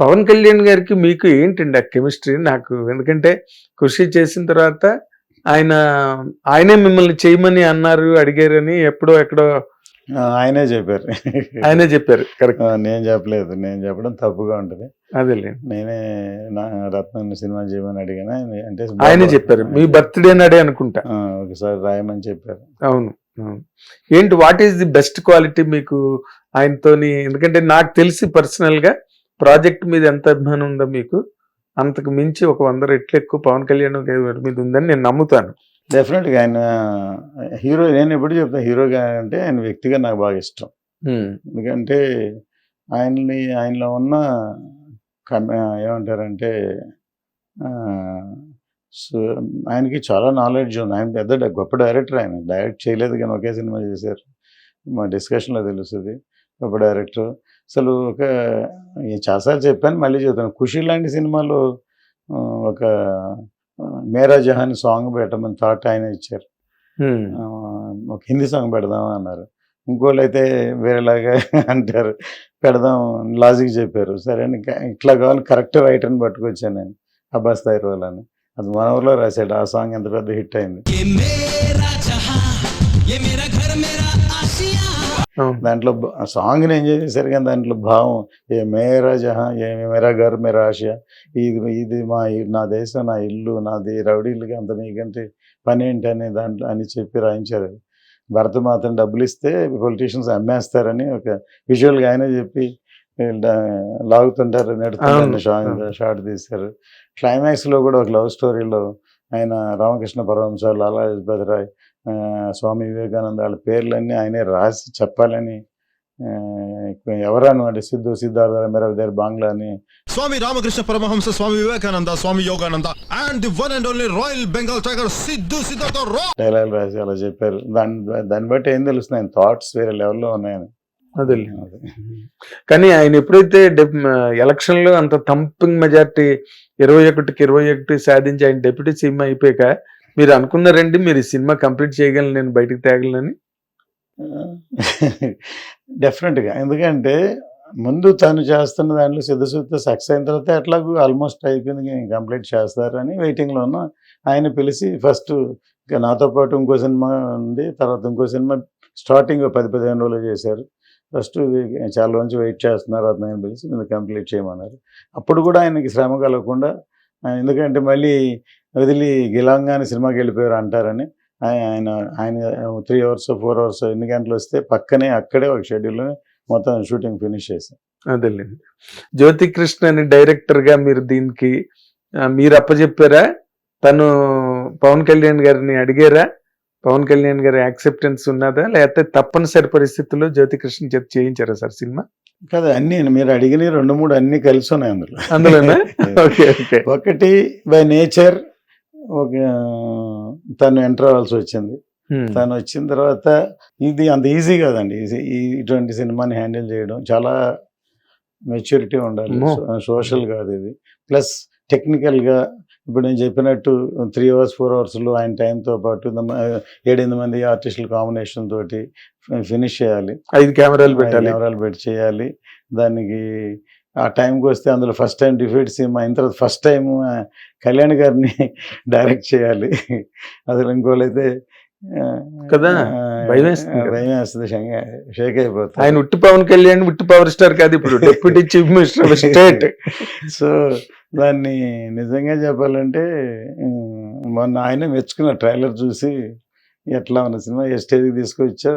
పవన్ కళ్యాణ్ గారికి మీకు ఏంటండి ఆ కెమిస్ట్రీ? నాకు ఎందుకంటే కృషి చేసిన తర్వాత ఆయన ఆయనే మిమ్మల్ని చేయమని అన్నారు అడిగారని ఎప్పుడో ఎక్కడో ఆయనే చెప్పారు. ఆయనే చెప్పారు. కరెక్ట్ నేను చెప్పలేదు. నేను చెప్పడం తప్పుగా ఉంటుంది. అదేలేండి నేనే నా రత్నం సినిమా చేయమని అడిగాను. అంటే ఆయనే చెప్పారు. మీ బర్త్డే నాడే అనుకుంటా. ఒకసారి రాయమని చెప్పారు. అవును. అవును. ఏంటి what is the best quality మీకు ఆయనతోని? ఎందుకంటే నాకు తెలిసి పర్సనల్గా ప్రాజెక్ట్ మీద ఎంత అభిమానం ఉందో మీకు అంతకు మించి ఒక వంద రెట్లు ఎక్కువ పవన్ కళ్యాణ్ గారి మీద ఉందని నేను నమ్ముతాను. డెఫినెట్గా ఆయన హీరో నేను ఎప్పుడు చెప్తాను హీరోగా అంటే ఆయన వ్యక్తిగా నాకు బాగా ఇష్టం. ఎందుకంటే ఆయన్ని ఆయనలో ఉన్న ఏమంటారంటే ఆయనకి చాలా నాలెడ్జ్ ఉంది. ఆయన పెద్ద గొప్ప డైరెక్టర్ ఆయన. డైరెక్ట్ చేయలేదు కానీ ఒకే సినిమా చేశారు. మా డిస్కషన్లో తెలుస్తుంది. గొప్ప డైరెక్టర్ అసలు ఒక చాలాసార్లు చెప్పాను మళ్ళీ చెప్తాను. ఖుషి లాంటి సినిమాలో ఒక మేరా జహాన్ సాంగ్ పెట్టమని థాట్ ఆయన ఇచ్చారు. ఒక హిందీ సాంగ్ పెడదాం అన్నారు. ఇంకోళ్ళు అయితే వేరేలాగా అంటారు. పెడదాం లాజిక్ చెప్పారు. సరే అని ఇట్లా కావాలి కరెక్ట్ రైటర్ని పట్టుకొచ్చాను నేను. అబ్బాస్ తైర్ అని అది మన ఊర్లో రాశాడు. ఆ సాంగ్ ఎంత పెద్ద హిట్ అయింది. దాంట్లో సాంగ్ని ఎంజాయ్ చేశారు కానీ దాంట్లో భావం ఏ మేరా జహా ఏ మేరా గర్ మేరా ఆశయ ఇది ఇది మా నా దేశం నా ఇల్లు నాది రౌడీలకి అంత మీకంటే పని ఏంటి అని దాంట్లో అని చెప్పి రాయించారు. భరత మాతను డబ్బులు ఇస్తే పొలిటీషియన్స్ అమ్మేస్తారని ఒక విజువల్గా ఆయనే చెప్పి లాగుతుంటారు నెడుతుంటారు అవును, షార్ట్ తీశారు. క్లైమాక్స్లో కూడా ఒక లవ్ స్టోరీలో ఆయన రామకృష్ణ పరమహంసాలు లాలా లజపతి రాయ్ ఆ, స్వామి వివేకానంద వాళ్ళ పేర్లన్నీ ఆయనే రాసి చెప్పాలని ఎవరను అంటే సిద్ధు సిద్ధార్థ మెరా బాంగ్లా అని. Swami Ramakrishna Paramahamsa, Swami Vivekananda, Swami Yogananda, and the one and only Royal Bengal Tiger, Siddhu Siddhartha Roy. Dialogue రాసి అలా చెప్పారు. దాన్ని దాన్ని బట్టి ఏం తెలుస్తుంది ఆయన థాట్స్ వేరే లెవెల్లో ఉన్నాయని. అది. కానీ ఆయన ఎప్పుడైతే ఎలక్షన్లో అంత థంపింగ్ మెజార్టీ ఇరవై ఒకటికి ఇరవై ఒకటి సాధించి ఆయన డెప్యూటీ సీఎం అయిపోయాక మీరు అనుకున్నారండి మీరు ఈ సినిమా కంప్లీట్ చేయగలను నేను బయటకు తేగలనని? డెఫినెట్గా ఎందుకంటే ముందు తను చేస్తున్న దాంట్లో సిద్ధశుద్ధ సక్సెస్ అయిన తర్వాత ఎట్లాగూ ఆల్మోస్ట్ అయిపోయింది కంప్లీట్ చేస్తారని వెయిటింగ్లో ఉన్న ఆయన పిలిచి ఫస్ట్ నాతో పాటు ఇంకో సినిమా ఉంది తర్వాత ఇంకో సినిమా స్టార్టింగ్ పది పదిహేను రోజులు చేశారు. ఫస్ట్ చాలా రోజు వెయిట్ చేస్తున్నారు అతను పిలిచి మీరు కంప్లీట్ చేయమన్నారు. అప్పుడు కూడా ఆయనకి శ్రమ కలగకుండా ఎందుకంటే మళ్ళీ వదిలి గిలాంగాని సినిమాకి వెళ్ళిపోయారు అంటారని ఆయ- ఆయన ఆయన త్రీ అవర్స్ ఫోర్ అవర్స్ ఎన్ని గంటలు వస్తే పక్కనే అక్కడే ఒక షెడ్యూల్లో మొత్తం షూటింగ్ ఫినిష్ చేశాం అదేలేండి జ్యోతి కృష్ణ అని డైరెక్టర్గా మీరు దీనికి మీరు అప్పచెప్పారా? తను పవన్ కళ్యాణ్ గారిని అడిగారా? పవన్ కళ్యాణ్ గారి యాక్సెప్టెన్స్ ఉన్నదా? లేకపోతే తప్పనిసరి పరిస్థితుల్లో జ్యోతి కృష్ణ చేత చేయించారా సార్ సినిమా? కదా అన్ని మీరు అడిగిన రెండు మూడు అన్ని కలిసి ఉన్నాయి అందులో. అందులోనా? Okay okay. ఒకటి బై నేచర్ ఒక తను ఎంటర్ అవ్వాల్సి వచ్చింది. తను వచ్చిన తర్వాత ఇది అంత ఈజీ కాదండి. ఇటువంటి సినిమాని హ్యాండిల్ చేయడం చాలా మెచ్యూరిటీ ఉండాలి. సోషల్ కాదు ఇది. ప్లస్ టెక్నికల్గా ఇప్పుడు నేను చెప్పినట్టు త్రీ అవర్స్ ఫోర్ అవర్స్లో ఆయన టైంతో పాటు ఏడెనిమిది మంది ఆర్టిస్టుల కాంబినేషన్ తోటి ఫినిష్ చేయాలి. ఐదు కెమెరాలు పెట్టాలి. కెమెరాలు పెట్టి చేయాలి. దానికి ఆ టైంకి వస్తే అందులో ఫస్ట్ టైం డిఫీట్ సినిమా అయిన తర్వాత ఫస్ట్ టైం కళ్యాణ్ గారిని డైరెక్ట్ చేయాలి. అసలు ఇంకోళ్ళైతే ఆ, కదా, భయం వేస్తుంది షేక్ అయిపోతుంది ఆయన ఉట్టి పవన్ కళ్యాణ్ ఉట్టి పవర్ స్టార్ కాదు ఇప్పుడు deputy chief minister of state. So దాన్ని నిజంగా చెప్పాలంటే మొన్న ఆయన మెచ్చుకున్న ట్రైలర్ చూసి ఎట్లా ఉన్న సినిమా ఏ స్టేజ్కి తీసుకొచ్చా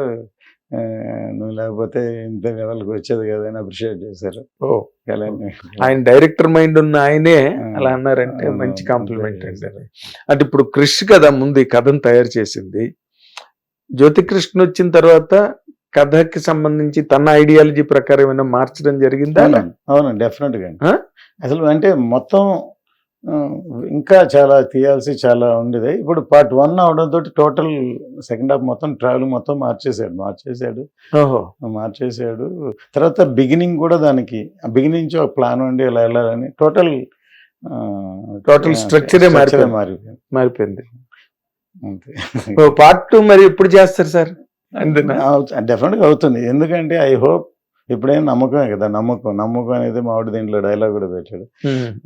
నువ్వు లేకపోతే ఇంత లెవెల్కి వచ్చేది కదా అని అప్రిషియేట్ చేశారు. ఆయన డైరెక్టర్ మైండ్ ఉన్న ఆయనే అలా అన్నారంటే మంచి కాంప్లిమెంట్ అండి. అంటే ఇప్పుడు క్రిష్ కదా ముందు ఈ కథను తయారు చేసింది. జ్యోతి కృష్ణ వచ్చిన తర్వాత కథకి సంబంధించి తన ఐడియాలజీ ప్రకారం ఏమైనా మార్చడం జరిగిందా? అవునండి డెఫినెట్గా? అసలు అంటే మొత్తం ఇంకా చాలా తీయాల్సి చాలా ఉండేది. ఇప్పుడు పార్ట్ వన్ అవడంతో టోటల్ సెకండ్ హాఫ్ మొత్తం ట్రావెల్ మొత్తం మార్చేసాడు మార్చేసాడు ఓహో. మార్చేసాడు. తర్వాత బిగినింగ్ కూడా దానికి బిగినింగ్ నుంచి ఒక ప్లాన్ ఉండి ఇలా వెళ్ళాలని టోటల్ structure ఏ మారిపోయింది. మారిపోయింది. మారిపోయింది. అంతే. పార్ట్ టూ మరి ఎప్పుడు చేస్తారు సార్? డెఫినెట్గా అవుతుంది. ఎందుకంటే ఐ హోప్ ఇప్పుడేం నమ్మకమే కదా నమ్మకం. నమ్మకం అనేది మామిడి దీంట్లో డైలాగ్ కూడా పెట్టాడు.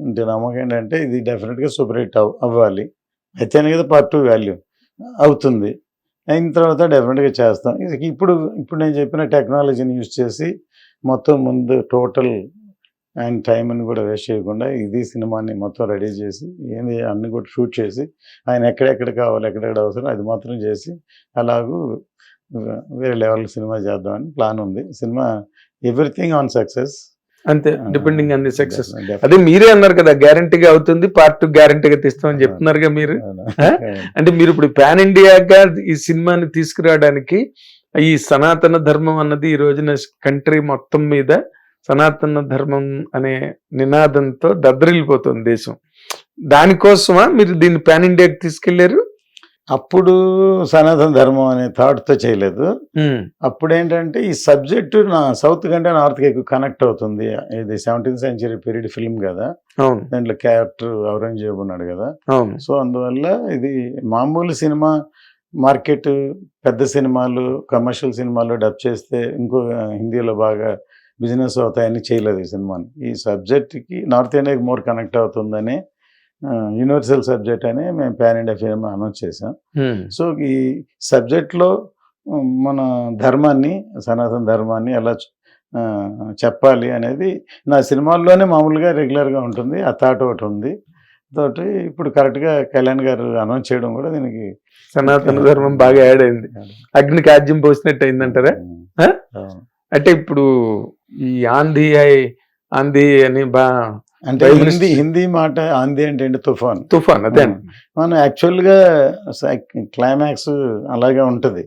అంటే నమ్మకం ఏంటంటే ఇది డెఫినెట్గా సూపర్ హిట్ అవ్ అవ్వాలి. అయితేనే కదా పార్ట్ టూ వాల్యూ అవుతుంది. అయిన తర్వాత డెఫినెట్గా చేస్తాం. ఇది ఇప్పుడు ఇప్పుడు నేను చెప్పిన టెక్నాలజీని యూజ్ చేసి మొత్తం ముందు టోటల్ ఆయన టైంని కూడా వేస్ట్ చేయకుండా ఇది సినిమాని మొత్తం రెడీ చేసి ఏంది అన్ని కూడా షూట్ చేసి ఆయన ఎక్కడెక్కడ కావాలి ఎక్కడెక్కడ అవసరం అది మాత్రం చేసి అలాగూ వేరే లెవెల్ సినిమా చేద్దామని ప్లాన్ ఉంది. సినిమా ఎవ్రీథింగ్ ఆన్ సక్సెస్. అంతే డిపెండింగ్ ఆన్ ది సక్సెస్. అదే మీరే అన్నారు కదా గ్యారంటీగా అవుతుంది పార్ట్ టూ గ్యారంటీగా తీస్తామని చెప్తున్నారుగా మీరు? అంటే మీరు ఇప్పుడు పాన్ ఇండియాగా ఈ సినిమాని తీసుకురావడానికి ఈ సనాతన ధర్మం అన్నది ఈ రోజున కంట్రీ మొత్తం మీద సనాతన ధర్మం అనే నినాదంతో దద్దరిల్లిపోతుంది దేశం. దానికోసమా మీరు దీన్ని పాన్ ఇండియాకి తీసుకెళ్ళారు? అప్పుడు సనాతన ధర్మం అనే థాట్తో చేయలేదు. అప్పుడు ఏంటంటే ఈ సబ్జెక్టు నా సౌత్ కంటే నార్త్కి ఎక్కువ కనెక్ట్ అవుతుంది. ఇది సెవెంటీన్త్ సెంచరీ పీరియడ్ ఫిల్మ్ కదా. దాంట్లో క్యారెక్టర్ ఔరంగజేబు ఉన్నాడు కదా. సో అందువల్ల ఇది మామూలు సినిమా మార్కెట్ పెద్ద సినిమాలు కమర్షియల్ సినిమాలు డబ్ చేస్తే ఇంకో హిందీలో బాగా బిజినెస్ అవుతాయని చేయలేదు ఈ సినిమాని. ఈ సబ్జెక్ట్కి నార్త్ ఇండియాకి మోర్ కనెక్ట్ అవుతుందని యూనివర్సల్ సబ్జెక్ట్ అని మేము పాన్ ఇండియా ఫిల్మ్ అనౌన్స్ చేసాం సో ఈ సబ్జెక్ట్లో మన ధర్మాన్ని సనాతన ధర్మాన్ని ఎలా చెప్పాలి అనేది నా సినిమాల్లోనే మామూలుగా రెగ్యులర్గా ఉంటుంది. ఆ థాట్ ఒకటి ఉంది. తోటి ఇప్పుడు కరెక్ట్గా కళ్యాణ్ గారు అనౌన్స్ చేయడం కూడా దీనికి సనాతన ధర్మం బాగా యాడ్ అయింది. అగ్నికి ఆజ్యం పోసినట్టు అయిందంటారా. అంటే ఇప్పుడు ఈ ఆంధీ ఐ- ఆంధీ అని బా అంటే హిందీ హిందీ మాట ఆంది అంటే ఏంటి తుఫాన్. తుఫాన్ అదే. మనం యాక్చువల్గా క్లైమాక్స్ అలాగే ఉంటుంది.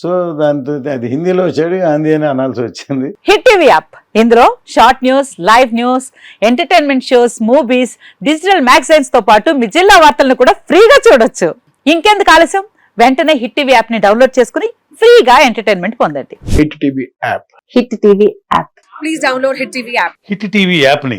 సో దాంతో అది హిందీలో వచ్చాడు ఆంది అని అనాల్సి వచ్చింది. Hit TV app. ఇందులో short news live news entertainment shows movies digital మ్యాగజైన్స్తో పాటు మీ జిల్లా వార్తలను కూడా ఫ్రీగా చూడొచ్చు. ఇంకెందుకు ఆలస్యం? వెంటనే హిట్ టీవీ యాప్ని డౌన్లోడ్ చేసుకుని ఫ్రీగా ఎంటర్టైన్మెంట్ పొందండి. Hit TV app. Hit TV app please download Hit TV app. Hit TV యాప్ని